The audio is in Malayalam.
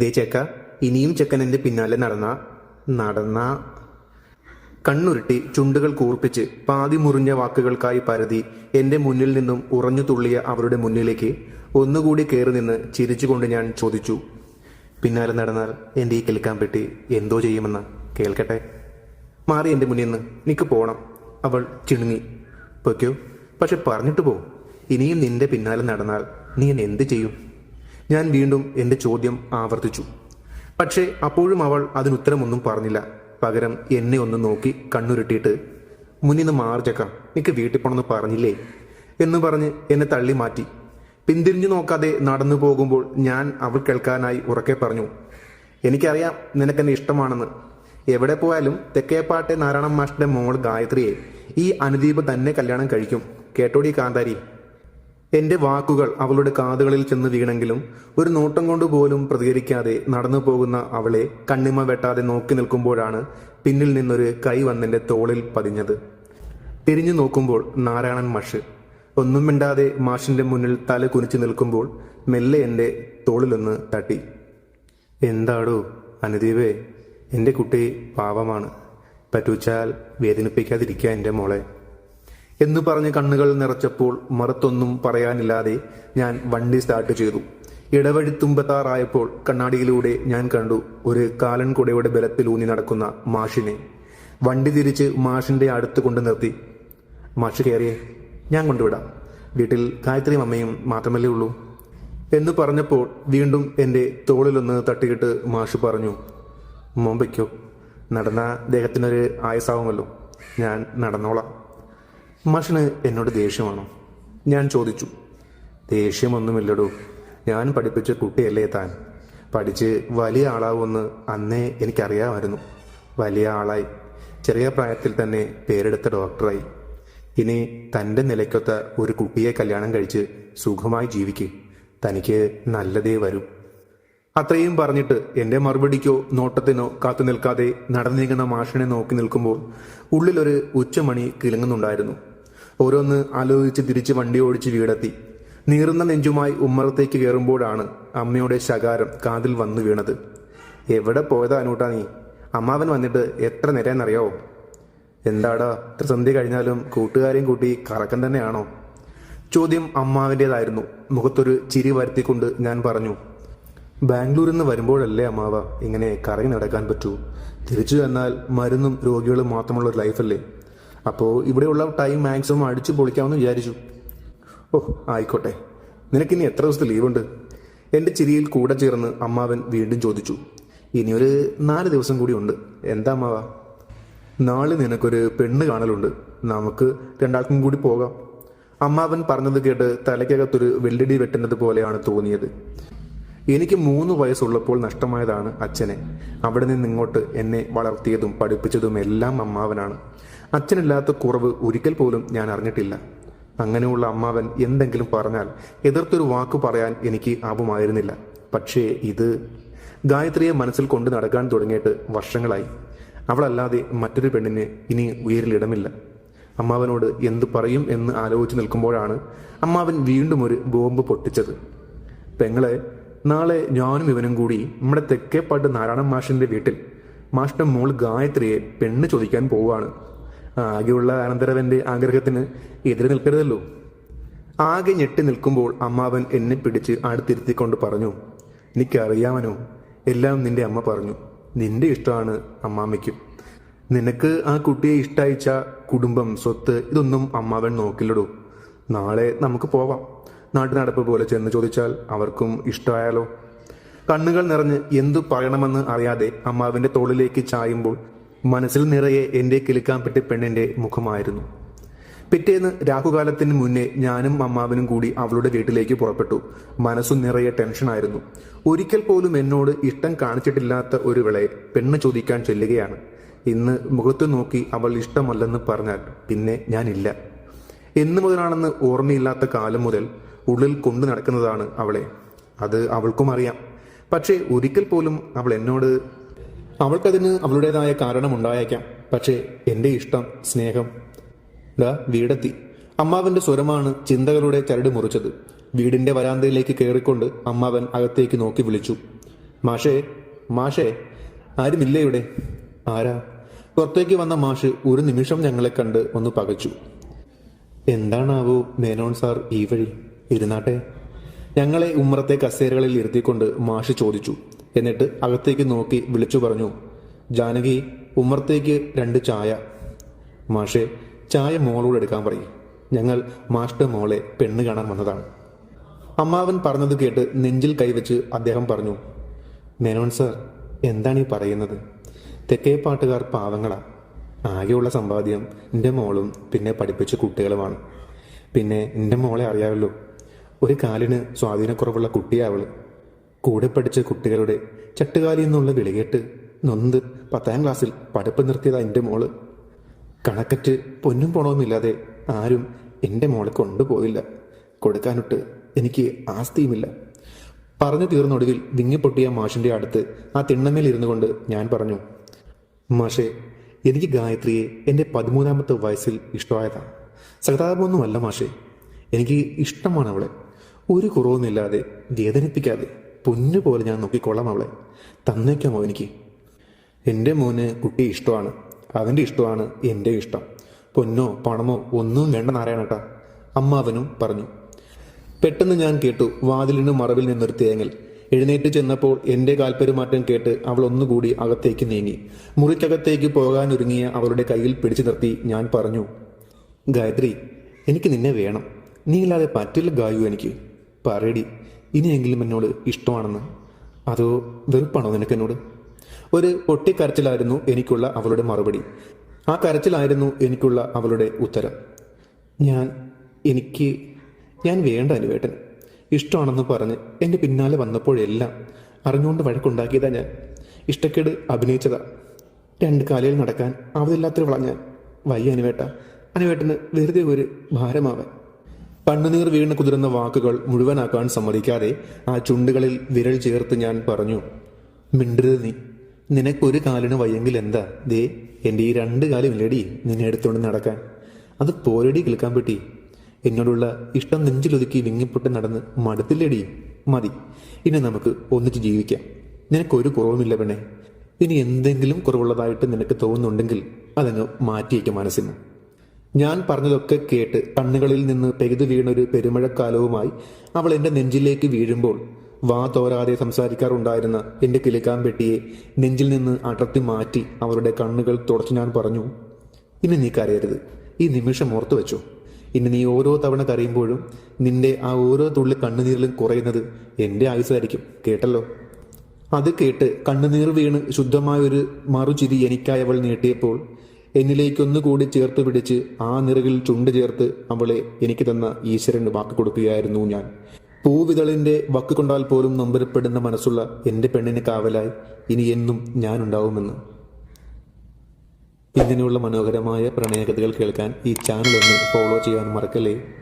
ദേ ചെക്ക ഇനിയും ചെക്കൻ എന്റെ പിന്നാലെ നടന്ന നടന്ന. കണ്ണുരുട്ടി ചുണ്ടുകൾ കൂർപ്പിച്ച് പാതി മുറിഞ്ഞ വാക്കുകൾക്കായി പരതി എന്റെ മുന്നിൽ നിന്നും ഉറഞ്ഞു തുള്ളിയ അവരുടെ മുന്നിലേക്ക് ഒന്നുകൂടി കയറി നിന്ന് ചിരിച്ചുകൊണ്ട് ഞാൻ ചോദിച്ചു പിന്നാലെ നടന്നാൽ എന്റെ ഈ കേൾക്കാൻ പെട്ടി എന്തോ ചെയ്യുമെന്ന് കേൾക്കട്ടെ? മാറി എന്റെ മുന്നിൽ നിന്ന് നിക്ക് പോണം. അവൾ ചിണുങ്ങി പൊയ്ക്കോ പക്ഷെ പറഞ്ഞിട്ട് പോ. ഇനിയും നിന്റെ പിന്നാലെ നടന്നാൽ നീ എന്നെ എന്ത് ചെയ്യും? ഞാൻ വീണ്ടും എന്റെ ചോദ്യം ആവർത്തിച്ചു. പക്ഷേ അപ്പോഴും അവൾ അതിനുത്തരമൊന്നും പറഞ്ഞില്ല. പകരം എന്നെ ഒന്ന് നോക്കി കണ്ണുരുട്ടിയിട്ട് മുന്നിൽ നിന്ന് മാർജക്ക എനിക്ക് വീട്ടിൽ പോണമെന്ന് പറഞ്ഞില്ലേ? എന്ന് പറഞ്ഞ് എന്നെ തള്ളി മാറ്റി. പിന്തിരിഞ്ഞു നോക്കാതെ നടന്നു പോകുമ്പോൾ ഞാൻ അവൾ കേൾക്കാനായി ഉറക്കെ പറഞ്ഞു എനിക്കറിയാം നിനക്കെന്നെ ഇഷ്ടമാണെന്ന്. എവിടെ പോയാലും തെക്കേപ്പാട്ടെ നാരായണ മാഷിന്റെ മോൾ ഗായത്രിയെ ഈ അനുദീപ് തന്നെ കല്യാണം കഴിക്കും. കേട്ടോടി കാന്താരി? എന്റെ വാക്കുകൾ അവളുടെ കാതുകളിൽ ചെന്ന് വീണെങ്കിലും ഒരു നോട്ടം കൊണ്ടുപോലും പ്രതികരിക്കാതെ നടന്നു പോകുന്ന അവളെ കണ്ണിമ വെട്ടാതെ നോക്കി നിൽക്കുമ്പോഴാണ് പിന്നിൽ നിന്നൊരു കൈ വന്നെന്റെ തോളിൽ പതിഞ്ഞത്. തിരിഞ്ഞു നോക്കുമ്പോൾ നാരായണൻ മാഷ്. ഒന്നും മിണ്ടാതെ മാഷിന്റെ മുന്നിൽ തല കുനിച്ചു നിൽക്കുമ്പോൾ മെല്ലെ എന്റെ തോളിലൊന്ന് തട്ടി. എന്താടോ അനുദീപേ എന്റെ കുട്ടി പാവമാണ്. പറ്റൂച്ചാൽ വേദനിപ്പിക്കാതിരിക്കുക എന്റെ മോളെ. എന്ന് പറഞ്ഞ് കണ്ണുകൾ നിറച്ചപ്പോൾ മറുത്തൊന്നും പറയാനില്ലാതെ ഞാൻ വണ്ടി സ്റ്റാർട്ട് ചെയ്തു. ഇടവഴി തുമ്പത്താറായപ്പോൾ കണ്ണാടിയിലൂടെ ഞാൻ കണ്ടു ഒരു കാലൻ കുടയുടെ ബലത്തിൽ ഊന്നി നടക്കുന്ന മാഷിനെ. വണ്ടി തിരിച്ച് മാഷിന്റെ അടുത്ത് കൊണ്ടു നിർത്തി. മാഷ് കയറിയേ ഞാൻ കൊണ്ടുവിടാം. വീട്ടിൽ ഗായത്രിയും അമ്മയും മാത്രമല്ലേ ഉള്ളൂ? എന്ന് പറഞ്ഞപ്പോൾ വീണ്ടും എന്റെ തോളിലൊന്ന് തട്ടിയിട്ട് മാഷ് പറഞ്ഞു മോമ്പയ്ക്കോ നടന്ന ദേഹത്തിനൊരു ആയസാവുമല്ലോ ഞാൻ നടന്നോളാം. മാഷിന് എന്നോട് ദേഷ്യമാണോ ഞാൻ ചോദിച്ചു ദേഷ്യമൊന്നുമില്ലടോ. ഞാൻ പഠിപ്പിച്ച കുട്ടിയല്ലേ താൻ? പഠിച്ച് വലിയ ആളാവുമെന്ന് അന്നേ എനിക്കറിയാമായിരുന്നു. വലിയ ആളായി. ചെറിയ പ്രായത്തിൽ തന്നെ പേരെടുത്ത ഡോക്ടറായി. ഇനി തന്റെ നിലയ്ക്കൊത്ത ഒരു കുട്ടിയെ കല്യാണം കഴിച്ച് സുഖമായി ജീവിക്ക്. തനിക്ക് നല്ലതേ വരൂ. അത്രയും പറഞ്ഞിട്ട് എന്റെ മറുപടിക്കോ നോട്ടത്തിനോ കാത്തു നിൽക്കാതെ നടന്നിരിക്കുന്ന മാഷിനെ നോക്കി നിൽക്കുമ്പോൾ ഉള്ളിലൊരു ഉച്ചമണി കിലുങ്ങുന്നുണ്ടായിരുന്നു ഓരോന്ന് ആലോചിച്ച് തിരിച്ച് വണ്ടി ഓടിച്ച് വീടെത്തി. നീറുന്ന നെഞ്ചുമായി ഉമ്മറത്തേക്ക് കയറുമ്പോഴാണ് അമ്മയുടെ ശകാരം കാതിൽ വന്നു വീണത്. എവിടെ പോയതാ അനൂട്ടാ നീ? അമ്മാവൻ വന്നിട്ട് എത്ര നേരമെന്നറിയാവോ എന്താടാ ഇത്ര സന്ധ്യ കഴിഞ്ഞാലും കൂട്ടുകാരെയും കൂട്ടി കറക്കം തന്നെയാണോ? ചോദ്യം അമ്മാവിന്റെതായിരുന്നു. മുഖത്തൊരു ചിരി വരുത്തിക്കൊണ്ട് ഞാൻ പറഞ്ഞു ബാംഗ്ലൂരിൽ നിന്ന് വരുമ്പോഴല്ലേ അമ്മാവ ഇങ്ങനെ കറങ്ങി നടക്കാൻ പറ്റൂ? തിരിച്ചു ചെന്നാൽ മരുന്നും രോഗികളും മാത്രമുള്ള ഒരു ലൈഫല്ലേ അപ്പോൾ ഇവിടെയുള്ള ടൈം മാക്സിമം അടിച്ചു പൊളിക്കാമെന്ന് വിചാരിച്ചു. ഓ ആയിക്കോട്ടെ. നിനക്കിനി എത്ര ദിവസത്തെ ലീവുണ്ട്? എന്റെ ചിരിയിൽ കൂടെ ചേർന്ന് അമ്മാവൻ വീണ്ടും ചോദിച്ചു. ഇനിയൊരു നാല് ദിവസം കൂടി ഉണ്ട്. എന്താ അമ്മാവ? നാളെ നിനക്കൊരു പെണ്ണ് കാണലുണ്ട്. നമുക്ക് രണ്ടാൾക്കും കൂടി പോകാം. അമ്മാവൻ പറഞ്ഞത് കേട്ട് തലയ്ക്കകത്തൊരു വെള്ളിടി വെട്ടുന്നത് പോലെയാണ് തോന്നിയത്. എനിക്ക് മൂന്ന് വയസ്സുള്ളപ്പോൾ നഷ്ടമായതാണ് അച്ഛനെ. അവിടെ നിന്ന് ഇങ്ങോട്ട് എന്നെ വളർത്തിയതും പഠിപ്പിച്ചതും എല്ലാം അമ്മാവനാണ്. അച്ഛനില്ലാത്ത കുറവ് ഒരിക്കൽ പോലും ഞാൻ അറിഞ്ഞിട്ടില്ല. അങ്ങനെയുള്ള അമ്മാവൻ എന്തെങ്കിലും പറഞ്ഞാൽ എതിർത്തൊരു വാക്ക് പറയാൻ എനിക്ക് ആവുമായിരുന്നില്ല. പക്ഷേ ഇത് ഗായത്രിയെ മനസ്സിൽ കൊണ്ട് നടക്കാൻ തുടങ്ങിയിട്ട് വർഷങ്ങളായി. അവളല്ലാതെ മറ്റൊരു പെണ്ണിന് ഇനി ഉയരിലിടമില്ല. അമ്മാവനോട് എന്തു പറയും എന്ന് ആലോചിച്ച് നിൽക്കുമ്പോഴാണ് അമ്മാവൻ വീണ്ടും ഒരു ബോംബ് പൊട്ടിച്ചത്. പെങ്ങളെ നാളെ ഞാനും ഇവനും കൂടി നമ്മുടെ തെക്കേപ്പാട്ട് നാരായണ മാഷിന്റെ വീട്ടിൽ. മാഷിന്റെ മോൾ ഗായത്രിയെ പെണ്ണ് ചോദിക്കാൻ പോവാണ് ആകെയുള്ള അനന്തരവന്റെ ആഗ്രഹത്തിന് എതിരെ നിൽക്കരുതല്ലോ. ആകെ ഞെട്ടി നിൽക്കുമ്പോൾ അമ്മാവൻ എന്നെ പിടിച്ച് അടുത്തിരുത്തിക്കൊണ്ട് പറഞ്ഞു എനിക്കറിയാമനോ എല്ലാം നിന്റെ അമ്മ പറഞ്ഞു. നിന്റെ ഇഷ്ടമാണ് അമ്മാമ്മയ്ക്കും. നിനക്ക് ആ കുട്ടിയെ ഇഷ്ടയച്ച കുടുംബം സ്വത്ത് ഇതൊന്നും അമ്മാവൻ നോക്കില്ലടോ. നാളെ നമുക്ക് പോവാം. നാട്ടിനടപ്പ് പോലെ ചെന്ന് ചോദിച്ചാൽ അവർക്കും ഇഷ്ടമായാലോ? കണ്ണുകൾ നിറഞ്ഞ് എന്തു പറയണമെന്ന് അറിയാതെ അമ്മാവിന്റെ തോളിലേക്ക് ചായുമ്പോൾ മനസ്സിൽ നിറയെ എന്റെ കിലുക്കാൻപെട്ടി പെണ്ണിന്റെ മുഖമായിരുന്നു. പിറ്റേന്ന് രാഹുകാലത്തിന് മുന്നേ ഞാനും അമ്മാവനും കൂടി അവളുടെ വീട്ടിലേക്ക് പുറപ്പെട്ടു. മനസ്സു നിറയെ ടെൻഷനായിരുന്നു ഒരിക്കൽ പോലും എന്നോട് ഇഷ്ടം കാണിച്ചിട്ടില്ലാത്ത ഒരു വിളയെ പെണ്ണ് ചോദിക്കാൻ ചെല്ലുകയാണ്. ഇന്ന് മുഖത്ത് നോക്കി അവൾ ഇഷ്ടമല്ലെന്ന് പറഞ്ഞാൽ പിന്നെ ഞാനില്ല. എന്ന് മുതലാണെന്ന് ഓർമ്മയില്ലാത്ത കാലം മുതൽ ഉള്ളിൽ കൊണ്ടു നടക്കുന്നതാണ് അവളെ. അത് അവൾക്കും അറിയാം. പക്ഷേ ഒരിക്കൽ പോലും അവൾ എന്നോട് അവൾക്കതിന് അവളുടേതായ കാരണമുണ്ടായേക്കാം. പക്ഷേ എന്റെ ഇഷ്ടം സ്നേഹം. ദാ വീടെത്തി. അമ്മാവന്റെ സ്വരമാണ് ചിന്തകളുടെ ചരട് മുറിച്ചത്. വീടിന്റെ വരാന്തയിലേക്ക് കയറിക്കൊണ്ട് അമ്മാവൻ അകത്തേക്ക് നോക്കി വിളിച്ചു. മാഷേ മാഷേ ആരുമില്ലേ ഇവിടെ? ആരാ? പുറത്തേക്ക് വന്ന മാഷ് ഒരു നിമിഷം ഞങ്ങളെ കണ്ട് ഒന്ന് പകച്ചു. എന്താണാവോ മേനോൻ സാർ ഈ വഴി? ഇരുന്നാട്ടെ. ഞങ്ങളെ ഉമ്മറത്തെ കസേരകളിൽ ഇരുത്തിക്കൊണ്ട് മാഷ് ചോദിച്ചു. എന്നിട്ട് അകത്തേക്ക് നോക്കി വിളിച്ചു പറഞ്ഞു ജാനകി ഉമർത്തേക്ക് രണ്ട് ചായ. മാഷെ ചായ മോളോട് എടുക്കാൻ പറയും. ഞങ്ങൾ മാഷ്ട മോളെ പെണ്ണ് കാണാൻ വന്നതാണ്. അമ്മാവൻ പറഞ്ഞത് കേട്ട് നെഞ്ചിൽ കൈവച്ച് അദ്ദേഹം പറഞ്ഞു മേനോൻ സാർ എന്താണ് ഈ പറയുന്നത്? തെക്കേ പാട്ടുകാർ പാവങ്ങളാ. ആകെയുള്ള സമ്പാദ്യം എന്റെ മോളും പിന്നെ പഠിപ്പിച്ച കുട്ടികളുമാണ്. പിന്നെ എന്റെ മോളെ അറിയാമല്ലോ ഒരു കാലിന് സ്വാധീനക്കുറവുള്ള കുട്ടിയാവൾ കൂടെ പഠിച്ച കുട്ടികളുടെ ചട്ടുകാലിൽ നിന്നുള്ള വിളികേട്ട് നൊന്ത് പത്താം ക്ലാസ്സിൽ പഠിപ്പ് നിർത്തിയതാ എന്റെ മോൾ. കണക്കറ്റ് പൊന്നും പണവുമില്ലാതെ ആരും എന്റെ മോളെ കൊണ്ടുപോയില്ല കൊടുക്കാനൊട്ട് എനിക്ക് ആസ്തിയുമില്ല. പറഞ്ഞു തീർന്നൊടുവിൽ വിങ്ങിപ്പൊട്ടിയ മാഷിന്റെ അടുത്ത് ആ തിണ്ണമേൽ ഇരുന്നു കൊണ്ട് ഞാൻ പറഞ്ഞു മാഷേ എനിക്ക് ഗായത്രിയെ എന്റെ പതിമൂന്നാമത്തെ വയസ്സിൽ ഇഷ്ടമായതാണ് സഹതാപമൊന്നുമല്ല മാഷേ എനിക്ക് ഇഷ്ടമാണ് അവളെ. ഒരു കുറവൊന്നുമില്ലാതെ വേദനിപ്പിക്കാതെ പൊന്നു പോലെ ഞാൻ നോക്കിക്കൊള്ളാം അവളെ. തന്നേക്കാമോ എനിക്ക്? എന്റെ മോന് കുട്ടി ഇഷ്ടമാണ്. അവന്റെ ഇഷ്ടമാണ് എന്റെ ഇഷ്ടം. പൊന്നോ പണമോ ഒന്നും വേണ്ട നാരായണട്ടാ. അമ്മാവനും പറഞ്ഞു. പെട്ടെന്ന് ഞാൻ കേട്ടു വാതിലിന് മറവിൽ നിന്നൊരു തേങ്ങൽ എഴുന്നേറ്റ് ചെന്നപ്പോൾ എന്റെ കാൽപ്പെരുമാറ്റം കേട്ട് അവൾ ഒന്നുകൂടി അകത്തേക്ക് നീങ്ങി. മുറിക്കകത്തേക്ക് പോകാനൊരുങ്ങിയ അവളുടെ കയ്യിൽ പിടിച്ചു നിർത്തി ഞാൻ പറഞ്ഞു ഗായത്രി എനിക്ക് നിന്നെ വേണം. നീ ഇല്ലാതെ പറ്റില്ല ഗായു എനിക്ക്. പറയടി. ഇനിയെങ്കിലും എന്നോട് ഇഷ്ടമാണെന്ന്? അതോ വെറുപ്പാണോ നിനക്ക് എന്നോട്? ഒരു പൊട്ടിക്കരച്ചിലായിരുന്നു എനിക്കുള്ള അവളുടെ മറുപടി. ആ കരച്ചിലായിരുന്നു എനിക്കുള്ള അവളുടെ ഉത്തരം. ഞാൻ എനിക്ക് ഞാൻ വേണ്ട അനുവേട്ടൻ. ഇഷ്ടമാണെന്ന് പറഞ്ഞ് എന്റെ പിന്നാലെ വന്നപ്പോഴെല്ലാം അറിഞ്ഞുകൊണ്ട് വഴക്കുണ്ടാക്കിയതാ ഞാൻ. ഇഷ്ടക്കേട് അഭിനയിച്ചതാ. രണ്ട് കാലയിൽ നടക്കാൻ അവതില്ലാത്തൊരു വളഞ്ഞാൻ വയ്യ അനുവേട്ട. അനുവേട്ടന് വെറുതെ ഒരു ഭാരമാവാൻ. കണ്ണുനീർ വീണ് കുതിരുന്ന വാക്കുകൾ മുഴുവനാക്കാൻ സമ്മതിക്കാതെ ആ ചുണ്ടുകളിൽ വിരൽ ചേർത്ത് ഞാൻ പറഞ്ഞു മിണ്ടരുത് നീ. നിനക്കൊരു കാലിന് വയ്യെങ്കിൽ എന്താ? ദേ എന്റെ ഈ രണ്ട് കാലും ഇല്ലടി നിന്നെ എടുത്തുകൊണ്ട് നടക്കാൻ. അത് പോരടി കേൾക്കാൻ പറ്റി എന്നോടുള്ള ഇഷ്ടം നെഞ്ചിലൊതുക്കി വിങ്ങിപ്പൊട്ട് നടന്ന് മടുത്തില്ലടി? മതി. ഇനി നമുക്ക് ഒന്നിച്ച് ജീവിക്കാം. നിനക്കൊരു കുറവുമില്ല പെണ്ണെ. ഇനി എന്തെങ്കിലും കുറവുള്ളതായിട്ട് നിനക്ക് തോന്നുന്നുണ്ടെങ്കിൽ അതങ്ങ് മാറ്റിയേക്കും മനസ്സിന്. ഞാൻ പറഞ്ഞതൊക്കെ കേട്ട് കണ്ണുകളിൽ നിന്ന് പെരുതു വീണൊരു പെരുമഴക്കാലവുമായി അവൾ എന്റെ നെഞ്ചിലേക്ക് വീഴുമ്പോൾ വാ തോരാതെ സംസാരിക്കാറുണ്ടായിരുന്ന എന്റെ കിളിക്കാമ്പെട്ടിയെ നെഞ്ചിൽ നിന്ന് അടർത്തി മാറ്റി അവളുടെ കണ്ണുകൾ തുടച്ചു ഞാൻ പറഞ്ഞു ഇനി നീ കരയരുത്. ഈ നിമിഷം ഓർത്തു വെച്ചു. ഇനി നീ ഓരോ തവണ കരയുമ്പോഴും നിന്റെ ആ ഓരോ തുള്ളി കണ്ണുനീരിലും കുറയുന്നത് എന്റെ ആയുസായിരിക്കും. കേട്ടല്ലോ? അത് കേട്ട് കണ്ണുനീർ വീണ് ശുദ്ധമായൊരു മറുചിരി എനിക്കായി അവൾ നീട്ടിയപ്പോൾ എന്നിലേക്കൊന്നുകൂടി ചേർത്ത് പിടിച്ച് ആ നിറകിൽ ചുണ്ട് ചേർത്ത് അവളെ എനിക്ക് തന്ന ഈശ്വരന് വാക്ക് കൊടുക്കുകയായിരുന്നു ഞാൻ. പൂവിതളിന്റെ വക്ക് കൊണ്ടാൽ പോലും നൊമ്പരപ്പെടുന്ന മനസ്സുള്ള എന്റെ പെണ്ണിന് കാവലായി ഇനി എന്നും ഞാനുണ്ടാവുമെന്ന്. ഇങ്ങനെയുള്ള മനോഹരമായ പ്രണയകഥകൾ കേൾക്കാൻ ഈ ചാനൽ ഒന്ന് ഫോളോ ചെയ്യാൻ മറക്കല്ലേ?